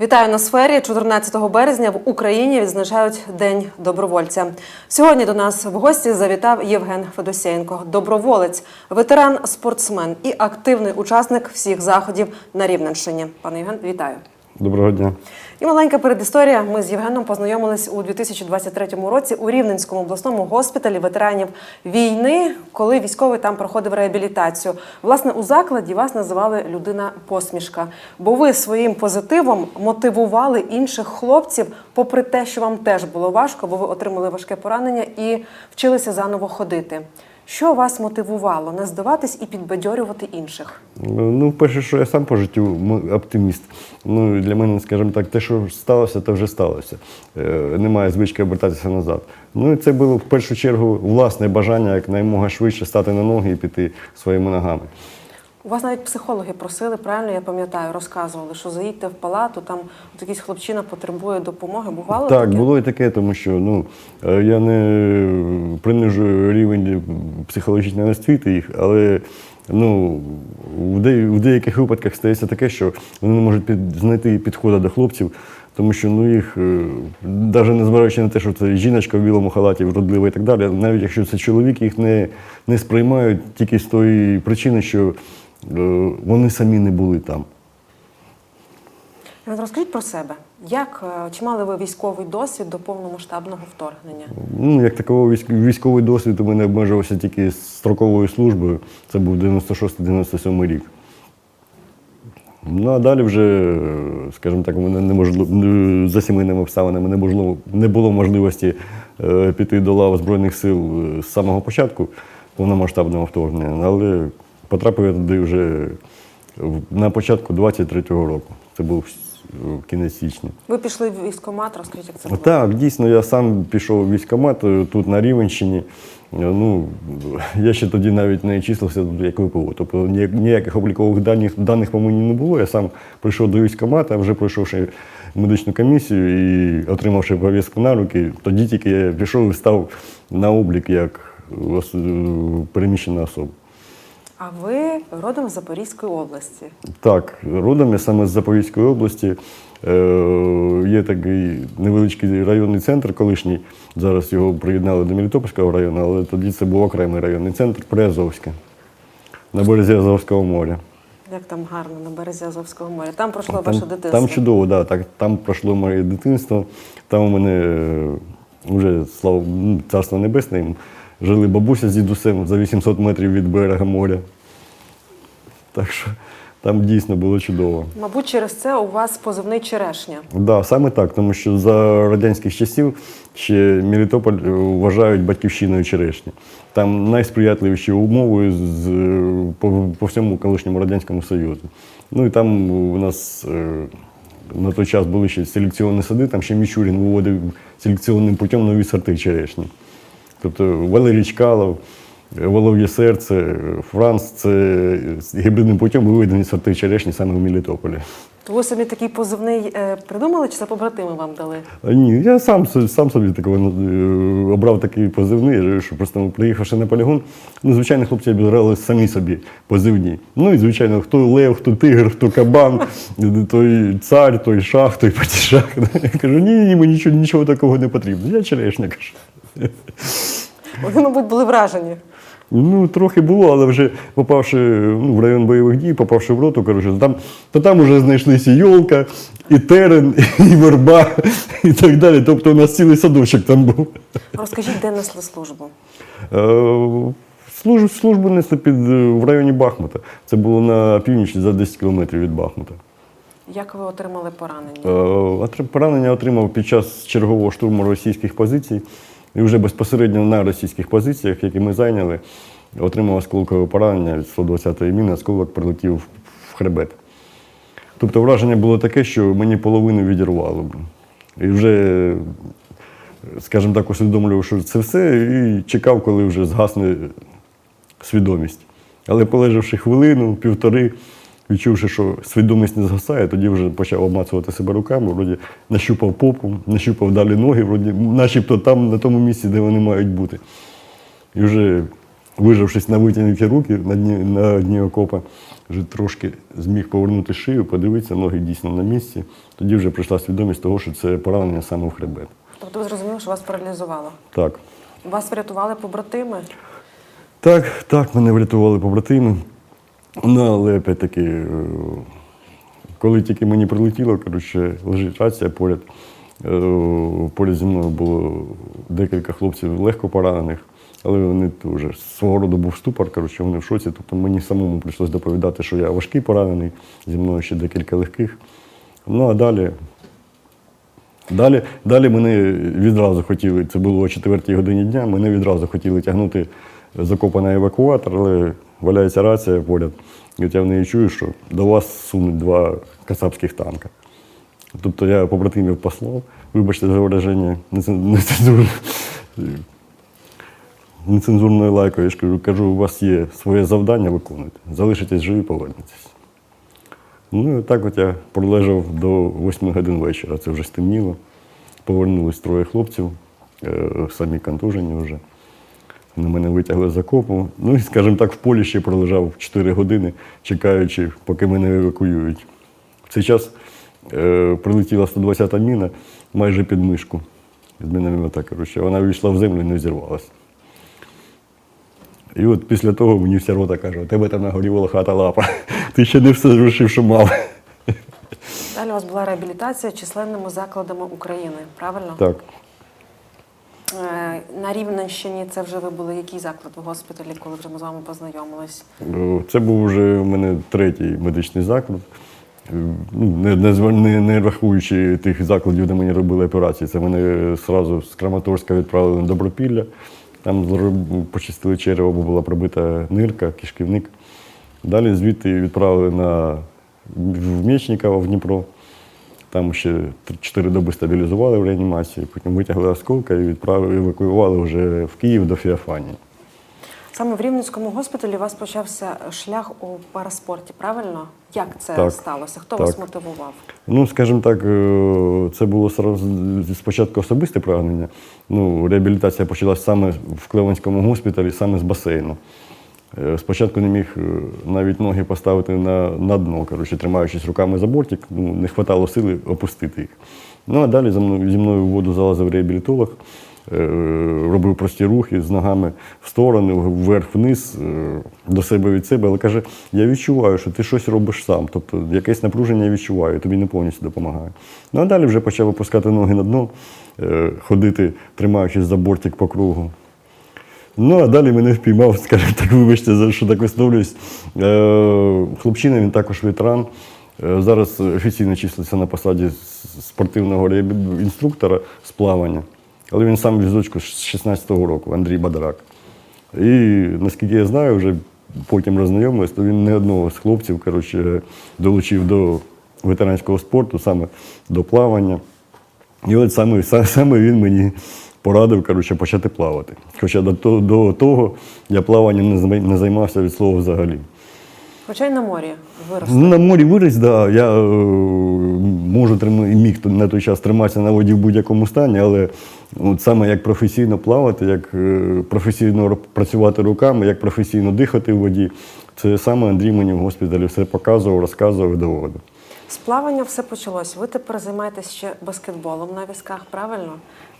Вітаю на сфері. 14 березня в Україні відзначають День добровольця. Сьогодні до нас в гості завітав Євген Федосєнко, доброволець, ветеран, спортсмен і активний учасник всіх заходів на Рівненщині. Пане Євген, вітаю. Доброго дня. І маленька передісторія. Ми з Євгеном познайомились у 2023 році у Рівненському обласному госпіталі ветеранів війни, коли військовий там проходив реабілітацію. Власне, у закладі вас називали людина посмішка, бо ви своїм позитивом мотивували інших хлопців, попри те, що вам теж було важко, бо ви отримали важке поранення і вчилися заново ходити. Що вас мотивувало не здаватись і підбадьорювати інших? Ну, перше, що я сам по життю оптиміст. Ну, для мене, скажімо так, те, що сталося, то вже сталося. Е, немає звички обертатися назад. Ну і це було в першу чергу власне бажання якнаймога швидше стати на ноги і піти своїми ногами. У вас навіть психологи просили, правильно я пам'ятаю, розказували, що заїдьте в палату, там от якийсь хлопчина потребує допомоги. Бувало Так, таке? було і таке, тому що ну, е, я не принижую рівень психологічної освіти їх, але ну, в, деяких випадках стається таке, що вони не можуть під, знайти підходу до хлопців, тому що ну, їх, навіть незважаючи на те, що це жіночка в білому халаті, вродлива і так далі, навіть якщо це чоловік, їх не, не сприймають тільки з тої причини, що е, вони самі не були там. Розкажіть про себе. Як е, чи мали ви військовий досвід до повномасштабного вторгнення? Ну, як такого військовий досвід у мене обмежувався тільки строковою службою. Це був 96-97 рік. Ну, а далі вже, е, скажімо так, у мене неможливо, за сімейними обставинами не, не було можливості е, піти до лав Збройних сил е, з самого початку повномасштабного вторгнення. Але потрапив я туди вже на початку 23-го року. Це був е, кінець січня. Ви пішли в військкомат, розкажіть, як це було? Так, дійсно, я сам пішов у військкомат е, тут на Рівенщині. Е, Ну, я ще тоді навіть не числився тут як ВПО. Тобто ніяких облікових даних, даних по мені не було. Я сам прийшов до військкомата, вже пройшовши медичну комісію і отримавши пов'язку на руки, тоді тільки я пішов і став на облік як переміщена особа. А ви родом з Запорізької області. Так, родом я саме з Запорізької області. Е, є такий невеличкий районний центр колишній. Зараз його приєднали до Мелітопольського району, але тоді це був окремий районний центр Приазовське, на березі Азовського моря. Як там гарно на березі Азовського моря. Там пройшло Там, ваше дитинство. там чудово, да, так, там пройшло моє дитинство. Там у мене е, вже, слава царство небесне, жили бабуся з дідусем за 800 метрів від берега моря. Так що там дійсно було чудово. Мабуть, через це у вас позивний черешня. Да, саме так, тому що за радянських часів ще Мелітополь е, вважають батьківщиною черешні. Там найсприятливіші умови з, по, по всьому колишньому Радянському Союзу. Ну і там у нас е, на той час були ще селекціонні сади, там ще Мічурін виводив селекціонним путем нові сорти черешні. Тобто Валерій Чкалов, Волов'є серце, Франц це гібридним путем виведені сорти черешні саме в Мелітополі. То ви собі такий позивний е, придумали, чи це побратими вам дали? А Ні, я сам, сам собі такого е, обрав такий позивний, що просто приїхавши на полігон, ну, звичайно, хлопці обирали самі собі позивні. Ну і звичайно, хто лев, хто тигр, хто кабан, той цар, той шах, той патішах. Я кажу, ні, ні, мені нічого, нічого такого не потрібно. Я черешня кажу. Вони, мабуть, були вражені. Ну, трохи було, але вже попавши ну, в район бойових дій, попавши в роту, коротше, там, то там вже знайшлися і йолка, і терен, і верба, і так далі. Тобто у нас цілий садочок там був. Розкажіть, де несли службу? Е, Службу, службу несли під, е, в районі Бахмута. Це було на північ за 10 кілометрів від Бахмута. Як ви отримали поранення? Е, Поранення отримав під час чергового штурму російських позицій. І вже безпосередньо на російських позиціях, які ми зайняли, отримав осколкове поранення від 120-ї міни, осколок прилетів в- хребет. Тобто враження було таке, що мені половину відірвало. І вже, скажімо так, усвідомлював, що це все, і чекав, коли вже згасне свідомість. Але полежавши хвилину, півтори, відчувши, що свідомість не згасає, тоді вже почав обмацувати себе руками, вроді нащупав попу, нащупав далі ноги, вроді, начебто там, на тому місці, де вони мають бути. І вже вижившись на витягнуті руки на дні, на дні окопа, вже трошки зміг повернути шию, подивитися, ноги дійсно на місці. Тоді вже прийшла свідомість того, що це поранення саме в хребет. Тобто ви зрозуміли, що вас паралізувало. Так. Вас врятували побратими? Так, так, мене врятували побратими. Ну, але опять-таки, е, коли тільки мені прилетіло, коротше, лежить рація поряд. е, Поряд зі мною було декілька хлопців легко поранених, але вони вже свого роду був ступор, коротше, вони в шоці. Тобто мені самому прийшлось доповідати, що я важкий поранений, зі мною ще декілька легких. Ну а далі Далі, далі мене відразу хотіли, це було о 4 годині дня, мене відразу хотіли тягнути закопаний евакуатор, але валяється рація поряд. От я в неї чую, що до вас сунуть два кацапських танка. Тобто я побратимів послав, вибачте за нецензурне. Нецензурною лайкою, я ж кажу, кажу, у вас є своє завдання, виконуйте. Залишитесь живі, повернетесь. Ну, і так от я пролежав до 8 годин вечора. Це вже стемніло. Повернулись троє хлопців, е, самі контужені вже. На мене витягли з окопу. Ну і, скажімо так, в полі ще пролежав 4 години, чекаючи, поки мене евакуюють. В цей час е, прилетіла 120-та міна майже під мишку. З міномета, коротше. Вона війшла в землю і не взірвалася. І от після того мені вся рота каже, у тебе там на горі хата лапа. Ти ще не все зрушив, що мав. Далі у вас була реабілітація численними закладами України, правильно? Так. Е, На Рівненщині це вже ви були який заклад в госпіталі, коли вже ми з вами познайомились? Е, Це був вже у мене третій медичний заклад. Е, Ну, не, не, не, рахуючи тих закладів, де мені робили операції. Це мене одразу з Краматорська відправили на Добропілля. Там почистили черево, бо була пробита нирка, кишківник. Далі звідти відправили на в Мєчникова в Дніпро. Там ще 4 доби стабілізували в реанімації, потім витягли осколка і відправили, евакуювали вже в Київ до Феофанії. Саме в Рівненському госпіталі у вас почався шлях у параспорті, правильно? Як це Так. сталося? Хто Так. вас мотивував? Ну, скажімо так, е, це було спочатку особисте прагнення. Ну, реабілітація почалась саме в Клеванському госпіталі, саме з басейну. Е, Спочатку не міг е, навіть ноги поставити на, на дно, коротше, тримаючись руками за бортик, ну, не вистачало сили опустити їх. Ну а далі за мною, зі мною в воду залазив реабілітолог, е, робив прості рухи з ногами в сторони, вверх-вниз, до себе від себе, але каже, я відчуваю, що ти щось робиш сам. Тобто якесь напруження я відчуваю, тобі не повністю допомагає. Ну а далі вже почав опускати ноги на дно, ходити, тримаючись за бортик по кругу. Ну, а далі мене впіймав, скажімо так, вибачте, за що так висловлююсь. Е, хлопчина, він також ветеран. Е, зараз офіційно числиться на посаді спортивного інструктора з плавання. Але він сам візочку з 16-го року, Андрій Бадарак. І наскільки я знаю, вже потім роззнайомились, то він не одного з хлопців коротше, долучив до ветеранського спорту, саме до плавання. І от саме, саме він мені порадив коротше, почати плавати. Хоча до, до того я плаванням не займався від слова взагалі. Хоча й на морі виросли. Ну, на морі виріс, да, я е, можу і міг на той час триматися на воді в будь-якому стані, але от саме як професійно плавати, як е, професійно працювати руками, як професійно дихати в воді, це саме Андрій мені в госпіталі все показував, розказував і доводив. З плавання все почалось. Ви тепер займаєтесь ще баскетболом на візках, правильно?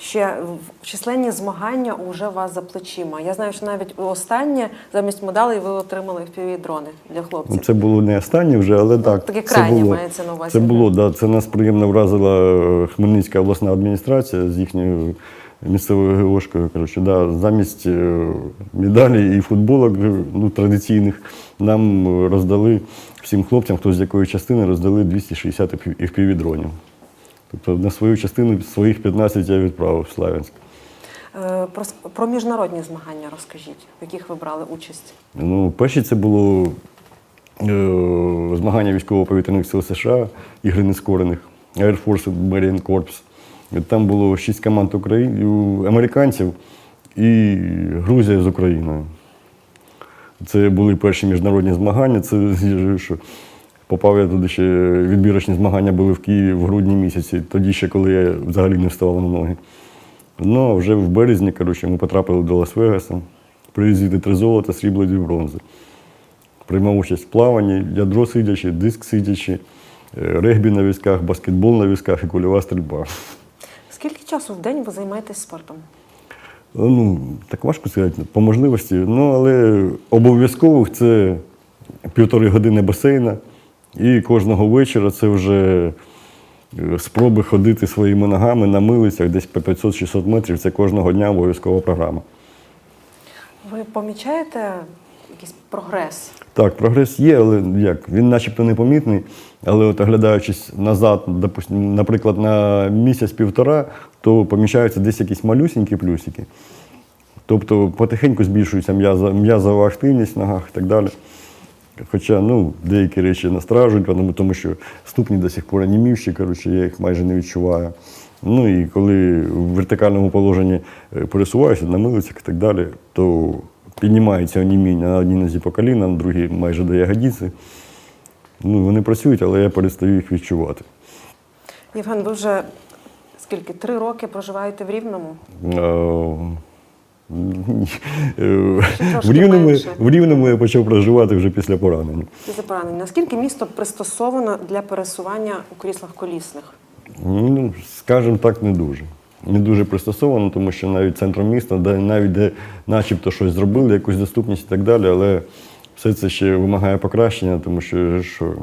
Ще в- численні змагання уже у вас за плечима. Я знаю, що навіть останнє замість медалей ви отримали впіві дрони для Ну, хлопців. Це було не останнє вже, але так. таке крайнє було. мається на увазі. Це було, да, це нас приємно вразила е, Хмельницька обласна адміністрація з їхньою місцевою ГОшкою. Коротше, да, замість е, медалі і футболок е, ну, традиційних нам роздали всім хлопцям, хто з якої частини роздали 260 fpv дронів. Тобто на свою частину своїх 15 я відправив в Славянськ. Е, Про, про міжнародні змагання розкажіть, в яких ви брали участь. Ну, перші це було е, змагання військово-повітряних сил США, ігри нескорених, Air Force Marine Corps. Там було шість команд Украї... американців і Грузія з Україною. Це були перші міжнародні змагання. Це що попав я туди ще відбірочні змагання були в Києві в грудні місяці, тоді ще коли я взагалі не вставав на ноги. Ну, а вже в березні, коротше, ми потрапили до Лас-Вегаса. Привізити три золота, срібла і дві бронзи. Приймав участь в плаванні, ядро сидячи, диск сидячи, е, регбі на візках, баскетбол на візках і кульова стрільба. Скільки часу в день ви займаєтесь спортом? Ну, так важко сказати, по можливості. Ну, але обов'язкових це півтори години басейна. І кожного вечора це вже е, спроби ходити своїми ногами на милицях десь по 500-600 метрів. Це кожного дня обов'язкова програма. Ви помічаєте якийсь прогрес? Так, прогрес є, але як? Він начебто непомітний. Але от оглядаючись назад, допустим, наприклад, на місяць-півтора, то помічаються десь якісь малюсінькі плюсики. Тобто потихеньку збільшується м'язова активність в ногах і так далі. Хоча ну, деякі речі насторожують, тому, тому що ступні до сих пор анімівші, коротше, я їх майже не відчуваю. Ну і коли в вертикальному положенні е, пересуваюся на милицях і так далі, то піднімається оніміння на одній нозі по коліна, на другій майже до ягодиці. Ну, вони працюють, але я перестаю їх відчувати. Євген, ви вже скільки? Три роки проживаєте в Рівному? Е, В рівному, в рівному я почав проживати вже після поранення. Після поранення. Наскільки місто пристосовано для пересування у кріслах колісних? Ну, скажімо так, не дуже. Не дуже пристосовано, тому що навіть центром міста, де навіть де начебто щось зробили, якусь доступність і так далі, але все це ще вимагає покращення, тому що, що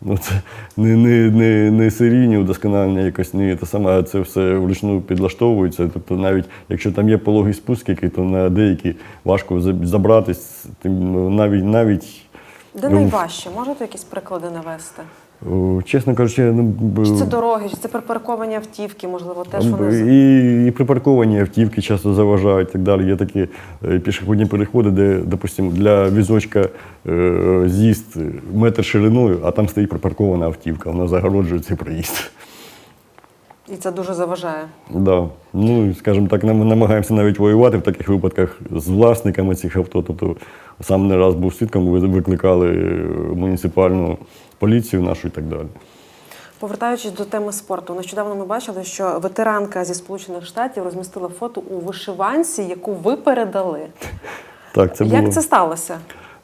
ну, це не, не, не, не серійні удосконалення якось, не те саме, а це все вручну підлаштовується. Тобто навіть якщо там є пологий спуск, який, то на деякі важко забратись, тим навіть навіть. Де ну, найважче? Можете якісь приклади навести? О, Чесно кажучи, ну, Чи це дороги, чи це припарковані автівки, можливо, теж вони І, і припарковані автівки часто заважають і так далі. Є такі е, пішохідні переходи, де, допустимо, для візочка е, з'їзд метр шириною, а там стоїть припаркована автівка, вона загороджує цей проїзд. і це дуже заважає. Да. Ну, скажімо так, нам намагаємося навіть воювати в таких випадках з власниками цих авто. Тобто сам не раз був свідком, ви- викликали е, муніципальну поліцію нашу і так далі. Повертаючись до теми спорту, нещодавно ми бачили, що ветеранка зі Сполучених Штатів розмістила фото у вишиванці, яку ви передали. Так, це було. Як це сталося?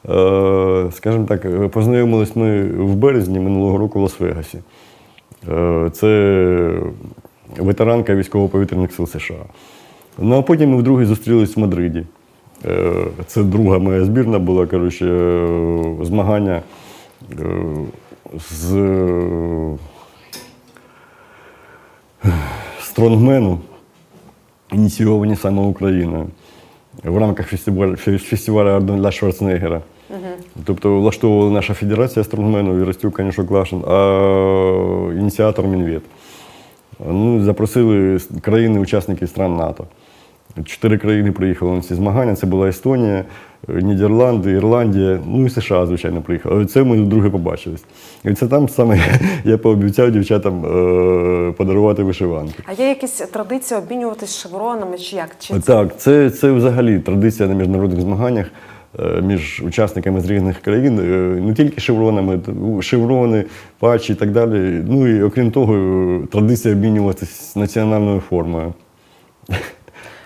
Е, Скажімо так, познайомились ми в березні минулого року в Лас-Вегасі. Е, Це ветеранка військово-повітряних сил США. Ну а потім ми вдруге зустрілись в Мадриді. Е, Це друга моя збірна була, коротше, змагання з стронгмену, ініційовані саме Україною в рамках фестивалю, фестивалю Арнольда Шварценеггера. Тобто влаштовувала наша федерація стронгмену, Вірастюк, Канішок Лашин, а ініціатор Мінвет. Ну, запросили країни-учасники стран НАТО. Чотири країни приїхали на ці змагання. Це була Естонія, Нідерланди, Ірландія, ну і США, звичайно, приїхали. Це ми вдруге побачились. І це там саме я пообіцяв дівчатам е, подарувати вишиванки. А є якісь традиції обмінюватись шевронами чи як? Чи це Так, це, це взагалі традиція на міжнародних змаганнях е, між учасниками з різних країн, е, не тільки шевронами, шеврони, патчі і так далі. Ну і окрім того, традиція обмінюватися національною формою.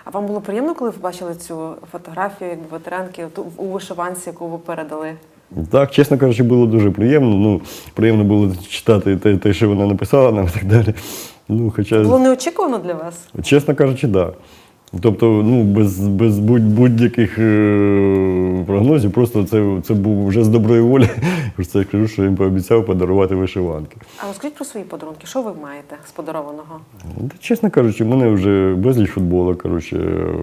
А вам було приємно, коли ви бачили цю фотографію якби ветеранки у вишиванці, яку ви передали? Так, чесно кажучи, було дуже приємно. Ну, приємно було читати те, те, що вона написала нам і так далі. Ну, хоча, Було неочікувано для вас? чесно кажучи, так. Да. Тобто, ну, без, без будь- будь-яких е, прогнозів, просто це, це був вже з доброї волі. Просто я кажу, що їм пообіцяв подарувати вишиванки. А розкажіть про свої подарунки. Що ви маєте з подарованого? Та, чесно кажучи, в мене вже безліч футболу, коротше, е,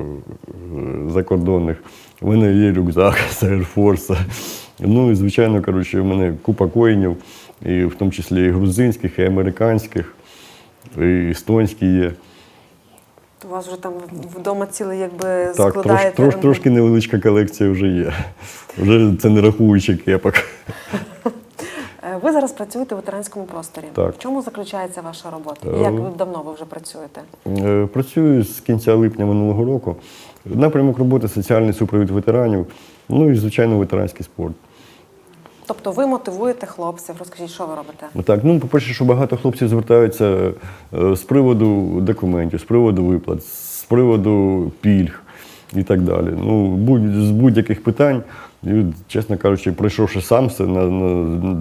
закордонних. У мене є рюкзак з Air Force. Ну і звичайно, коротше, в мене купа коїнів, і в тому числі і грузинських, і американських, і естонські є. То у вас вже там вдома цілий якби Так, складаєте. трош, трошки невеличка колекція вже є. Вже це не рахуючи кепок. Е, Ви зараз працюєте в ветеранському просторі. Так. В чому заключається ваша робота? Е, І як ви давно ви вже працюєте? Е, Працюю з кінця липня минулого року. Напрямок роботи соціальний супровід ветеранів, ну і звичайно ветеранський спорт. Тобто ви мотивуєте хлопців, розкажіть, що ви робите? Так, ну, по-перше, що багато хлопців звертаються е, з приводу документів, з приводу виплат, з приводу пільг. і так далі. Ну, будь, з будь-яких питань, і, чесно кажучи, пройшовши сам все на, на,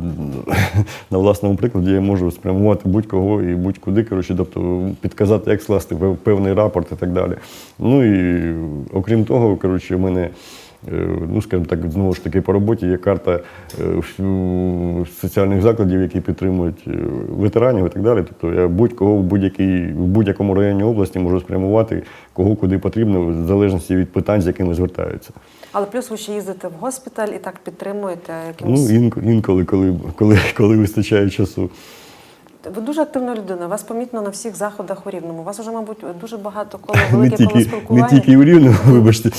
на власному прикладі, я можу спрямувати будь-кого і будь-куди, коротше, тобто підказати, як скласти певний рапорт і так далі. Ну і окрім того, коротше, в мене. Е, Ну, скажімо так, знову ж таки, по роботі є карта е, соціальних закладів, які підтримують е, ветеранів і так далі. Тобто я будь-кого в, будь-якій, в будь-якому районі області можу спрямувати, кого куди потрібно, в залежності від питань, з якими звертаються. Але плюс ви ще їздите в госпіталь і так підтримуєте якимось. Ну, інколи, коли, коли, коли вистачає часу. Ви дуже активна людина. Вас помітно на всіх заходах у Рівному. У вас вже, мабуть, дуже багато коло Не велике коло тільки, не тільки у Рівному, вибачте,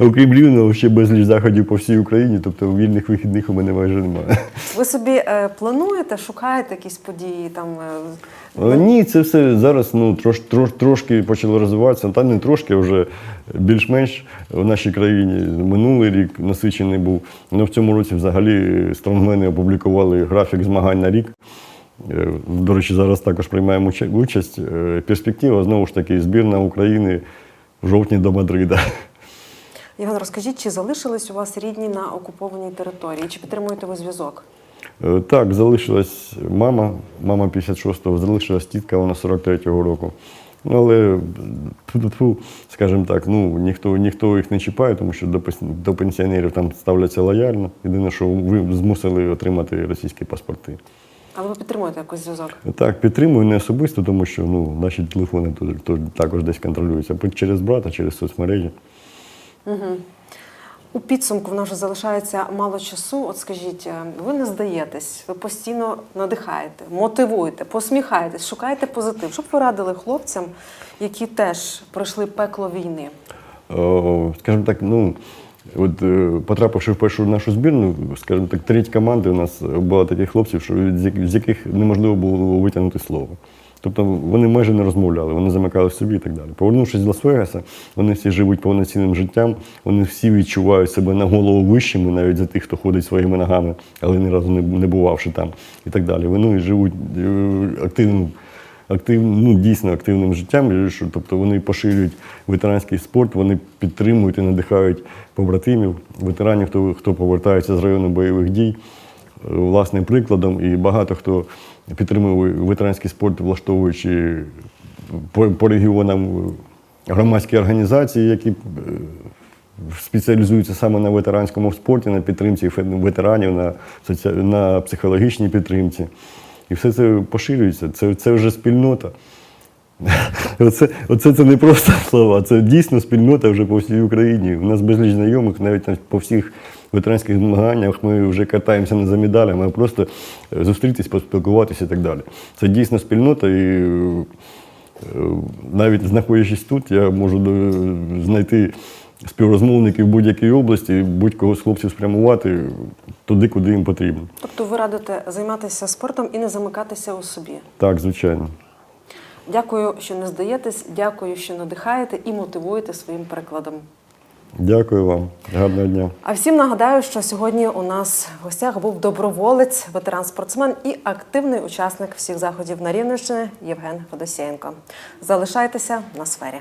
окрім Рівного, ще безліч заходів по всій Україні, тобто вільних вихідних у мене майже немає. Ви собі е, плануєте, шукаєте якісь події там. е, Е, Ні, це все зараз ну, трош, трош, трошки почало розвиватися, та не трошки, а вже більш-менш в нашій країні. Минулий рік насичений був. Ну, в цьому році взагалі стронгмени опублікували графік змагань на рік. Е, До речі, зараз також приймаємо участь. Е, Перспектива знову ж таки збірна України в жовтні до Мадрида. Євген, розкажіть, чи залишились у вас рідні на окупованій території? Чи підтримуєте ви зв'язок? Е, Так, залишилась мама, мама 56-го, залишилась тітка, вона 43-го року. Ну, але, скажімо так, ну, ніхто, ніхто їх не чіпає, тому що до, до пенсіонерів там ставляться лояльно. Єдине, що ви змусили отримати російські паспорти. Але ви підтримуєте якось зв'язок? Так, підтримую не особисто, тому що ну, наші телефони то, то також десь контролюються. Через брата, через соцмережі. У підсумку в нас вже залишається мало часу. От скажіть, е, ви не здаєтесь, ви постійно надихаєте, мотивуєте, посміхаєтесь, шукаєте позитив. Що б ви радили хлопцям, які теж пройшли пекло війни? О, скажімо так, ну. От е, потрапивши в першу нашу збірну, скажімо так, треть команди у нас було таких хлопців, що з яких неможливо було витягнути слово. Тобто вони майже не розмовляли, вони замикали в собі і так далі. Повернувшись з Лас-Вегаса, вони всі живуть повноцінним життям, вони всі відчувають себе на голову вищими, навіть за тих, хто ходить своїми ногами, але ні разу не, не бувавши там і так далі. Вони живуть е, активним актив, ну, дійсно активним життям. що, Тобто вони поширюють ветеранський спорт, вони підтримують і надихають побратимів, ветеранів, хто, хто повертається з району бойових дій, власним прикладом. І багато хто підтримує ветеранський спорт, влаштовуючи по, по регіонам громадські організації, які е, спеціалізуються саме на ветеранському спорті, на підтримці ветеранів, на, на психологічній підтримці. І все це поширюється. Це, це вже спільнота. Оце, оце це не просто слова, це дійсно спільнота вже по всій Україні. У нас безліч знайомих, навіть по всіх ветеранських змаганнях ми вже катаємося не за медалями, а просто е, зустрітись, поспілкуватися і так далі. Це дійсно спільнота, і е, навіть знаходячись тут, я можу знайти співрозмовників будь-якій області, будь-кого з хлопців спрямувати туди, куди їм потрібно. Тобто ви радите займатися спортом і не замикатися у собі. Так, звичайно. Дякую, що не здаєтесь, дякую, що надихаєте і мотивуєте своїм прикладом. Дякую вам. Гарного дня. А всім нагадаю, що сьогодні у нас в гостях був доброволець, ветеран-спортсмен і активний учасник всіх заходів на Рівненщині Євген Федосєєнко. Залишайтеся на сфері.